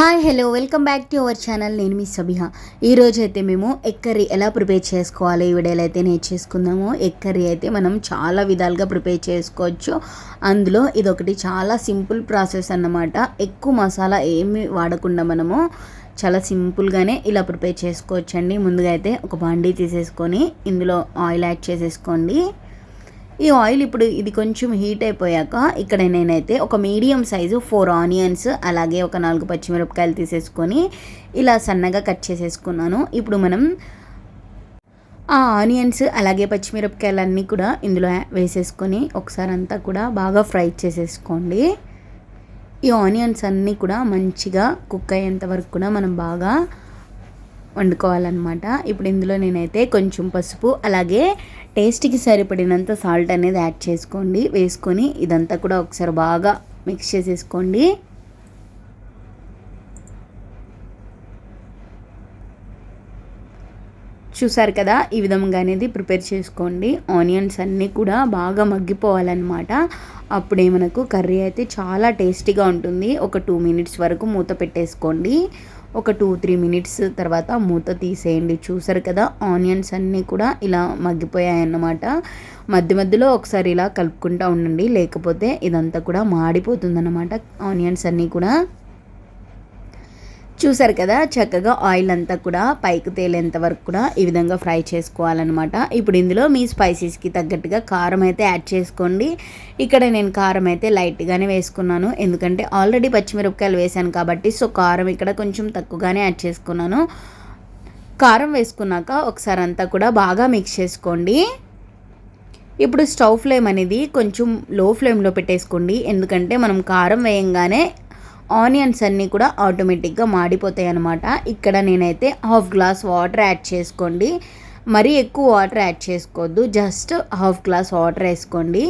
Hi hello welcome back to our channel. నేను మీ సబిహ. ఈరోజు అయితే మేము ఎగ్ కర్రీ ఎలా ప్రిపేర్ చేసుకోవాలి ఈ వీడియోలో అయితే నేర్చేసుకుందాము ఎగ్ కర్రీ అయితే మనం చాలా విధాలుగా ప్రిపేర్ చేసుకోవచ్చు. అందులో ఇదొకటి చాలా సింపుల్ ప్రాసెస్ అన్నమాట. ఎక్కువ మసాలా ఏమి వాడకుండా మనము చాలా సింపుల్గానే ఇలా ప్రిపేర్ చేసుకోవచ్చండి. ముందుగా అయితే ఒక బాండీ తీసేసుకొని ఇందులో ఆయిల్ యాడ్ చేసేసుకోండి. ఈ ఆయిల్ ఇప్పుడు ఇది కొంచెం హీట్ అయిపోయాక ఇక్కడ నేనైతే ఒక మీడియం సైజు ఫోర్ ఆనియన్స్ అలాగే ఒక నాలుగు పచ్చిమిరపకాయలు తీసేసుకొని ఇలా సన్నగా కట్ చేసేసుకున్నాను. ఇప్పుడు మనం ఆ ఆనియన్స్ అలాగే పచ్చిమిరపకాయలన్నీ కూడా ఇందులో వేసేసుకొని ఒకసారి అంతా కూడా బాగా ఫ్రై చేసేసుకోండి. ఈ ఆనియన్స్ అన్నీ కూడా మంచిగా కుక్ అయ్యేంత వరకు కూడా మనం బాగా వండుకోవాలన్నమాట. ఇప్పుడు ఇందులో నేనైతే కొంచెం పసుపు అలాగే టేస్ట్కి సరిపడినంత సాల్ట్ అనేది యాడ్ చేసుకోండి. వేసుకొని ఇదంతా కూడా ఒకసారి బాగా మిక్స్ చేసేసుకోండి. చూసారు కదా? ఈ విధంగా అనేది ప్రిపేర్ చేసుకోండి. ఆనియన్స్ అన్నీ కూడా బాగా మగ్గిపోవాలన్నమాట. అప్పుడే మనకు కర్రీ అయితే చాలా టేస్టీగా ఉంటుంది. ఒక టూ మినిట్స్ వరకు మూత పెట్టేసుకోండి. ఒక టూ త్రీ మినిట్స్ తర్వాత మూత తీసేయండి. చూసారు కదా ఆనియన్స్ అన్నీ కూడా ఇలా మగ్గిపోయాయి అన్నమాట మధ్య మధ్యలో ఒకసారి ఇలా కలుపుకుంటూ ఉండండి. లేకపోతే ఇదంతా కూడా మాడిపోతుందన్నమాట ఆనియన్స్ అన్నీ కూడా. చూసారు కదా చక్కగా ఆయిల్ అంతా కూడా పైకి తేలేంత వరకు కూడా ఈ విధంగా ఫ్రై చేసుకోవాలన్నమాట. ఇప్పుడు ఇందులో మీ స్పైసీస్కి తగ్గట్టుగా కారం అయితే యాడ్ చేసుకోండి. ఇక్కడ నేను కారం అయితే లైట్గానే వేసుకున్నాను. ఎందుకంటే ఆల్రెడీ పచ్చిమిరపకాయలు వేసాను కాబట్టి సో కారం ఇక్కడ కొంచెం తక్కువగానే యాడ్ చేసుకున్నాను. కారం వేసుకున్నాక ఒకసారి అంతా కూడా బాగా మిక్స్ చేసుకోండి. ఇప్పుడు స్టవ్ ఫ్లేమ్ అనేది కొంచెం లో ఫ్లేమ్లో పెట్టేసుకోండి. ఎందుకంటే మనం కారం వేయంగానే ఆనియన్స్ అన్నీ కూడా ఆటోమేటిక్గా మాడిపోతాయి అనమాట ఇక్కడ నేనైతే హాఫ్ గ్లాస్ వాటర్ యాడ్ చేసుకోండి. మరీ ఎక్కువ వాటర్ యాడ్ చేసుకోవద్దు. జస్ట్ హాఫ్ గ్లాస్ వాటర్ వేసుకోండి.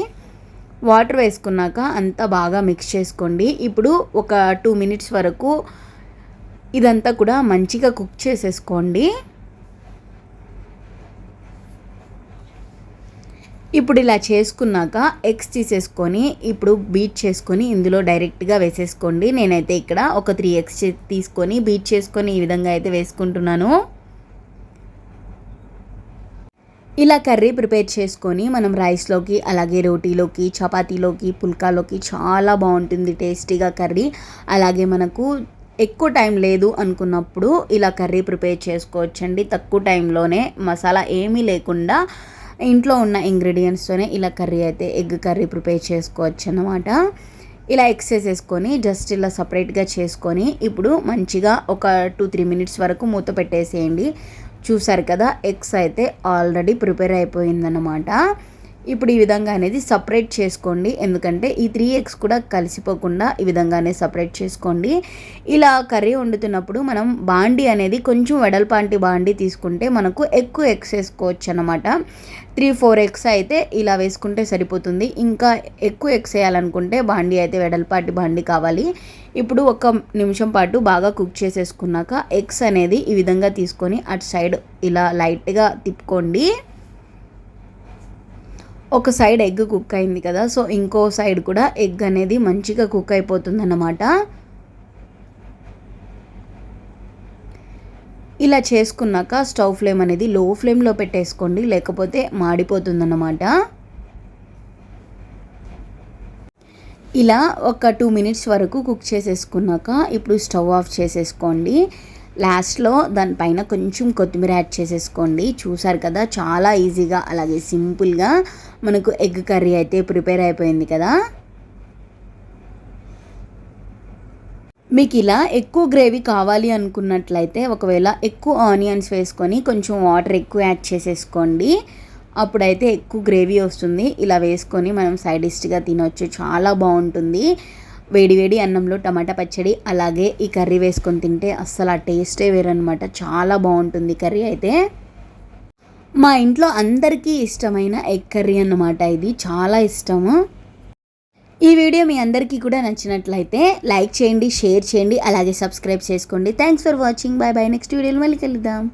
వాటర్ వేసుకున్నాక అంతా బాగా మిక్స్ చేసుకోండి. ఇప్పుడు ఒక టూ మినిట్స్ వరకు ఇదంతా కూడా మంచిగా కుక్ చేసేసుకోండి. ఇప్పుడు ఇలా చేసుకున్నాక ఎగ్స్ తీసేసుకొని ఇప్పుడు బీట్ చేసుకొని ఇందులో డైరెక్ట్గా వేసేసుకోండి. నేనైతే ఇక్కడ ఒక త్రీ ఎగ్స్ తీసుకొని బీట్ చేసుకొని ఈ విధంగా అయితే వేసుకుంటున్నాను. ఇలా కర్రీ ప్రిపేర్ చేసుకొని మనం రైస్లోకి అలాగే రోటీలోకి చపాతీలోకి పుల్కాలోకి చాలా బాగుంటుంది టేస్టీగా కర్రీ. అలాగే మనకు ఎక్కువ టైం లేదు అనుకున్నప్పుడు ఇలా కర్రీ ప్రిపేర్ చేసుకోవచ్చండి. తక్కువ టైంలోనే మసాలా ఏమీ లేకుండా ఇంట్లో ఉన్న ఇంగ్రీడియంట్స్తోనే ఇలా కర్రీ అయితే ఎగ్ కర్రీ ప్రిపేర్ చేసుకోవచ్చు అన్నమాట ఇలా ఎగ్స్ వేసుకొని జస్ట్ ఇలా సపరేట్గా చేసుకొని ఇప్పుడు మంచిగా ఒక టూ త్రీ మినిట్స్ వరకు మూత పెట్టేసేయండి. చూసారు కదా ఎగ్స్ అయితే ఆల్రెడీ ప్రిపేర్ అయిపోయిందన్నమాట. ఇప్పుడు ఈ విధంగా అనేది సపరేట్ చేసుకోండి. ఎందుకంటే ఈ త్రీ ఎగ్స్ కూడా కలిసిపోకుండా ఈ విధంగానే సపరేట్ చేసుకోండి. ఇలా కర్రీ వండుతున్నప్పుడు మనం బాండి అనేది కొంచెం వెడల్పాంటి బాండి తీసుకుంటే మనకు ఎక్కువ ఎగ్స్ వేసుకోవచ్చు అనమాట త్రీ ఫోర్ ఎగ్స్ అయితే ఇలా వేసుకుంటే సరిపోతుంది. ఇంకా ఎక్కువ ఎగ్స్ వేయాలనుకుంటే బాండి అయితే వెడల్పాటి బాండి కావాలి. ఇప్పుడు ఒక నిమిషం పాటు బాగా కుక్ చేసేసుకున్నాక ఎగ్స్ అనేది ఈ విధంగా తీసుకొని అటు సైడ్ ఇలా లైట్గా తిప్పుకోండి. ఒక సైడ్ ఎగ్ కుక్ అయింది కదా సో ఇంకో సైడ్ కూడా ఎగ్ అనేది మంచిగా కుక్ అయిపోతుంది అన్నమాట ఇలా చేసుకున్నాక స్టవ్ ఫ్లేమ్ అనేది లో ఫ్లేమ్లో పెట్టేసుకోండి లేకపోతే మాడిపోతుందన్నమాట. ఇలా ఒక టూ మినిట్స్ వరకు కుక్ చేసేసుకున్నాక ఇప్పుడు స్టవ్ ఆఫ్ చేసేసుకోండి. లాస్ట్లో దానిపైన కొంచెం కొత్తిమీర యాడ్ చేసేసుకోండి. చూసారు కదా చాలా ఈజీగా అలాగే సింపుల్గా మనకు ఎగ్ కర్రీ అయితే ప్రిపేర్ అయిపోయింది కదా. మీకు ఇలా ఎక్కువ గ్రేవీ కావాలి అనుకున్నట్లయితే ఒకవేళ ఎక్కువ ఆనియన్స్ వేసుకొని కొంచెం వాటర్ ఎక్కువ యాడ్ చేసేసుకోండి. అప్పుడైతే ఎక్కువ గ్రేవీ వస్తుంది. ఇలా వేసుకొని మనం సైడ్ డిష్గా తినవచ్చు చాలా బాగుంటుంది. వేడివేడి అన్నంలో టమాటా పచ్చడి అలాగే ఈ కర్రీ వేసుకొని తింటే అస్సలు ఆ టేస్టే వేరనమాట చాలా బాగుంటుంది కర్రీ అయితే. మా ఇంట్లో అందరికీ ఇష్టమైన ఎగ్ కర్రీ అన్నమాట ఇది. చాలా ఇష్టము. ఈ వీడియో మీ అందరికీ కూడా నచ్చినట్లయితే లైక్ చేయండి షేర్ చేయండి అలాగే సబ్స్క్రైబ్ చేసుకోండి. Thanks for watching bye bye next వీడియోలో మళ్ళీ కలుద్దాం.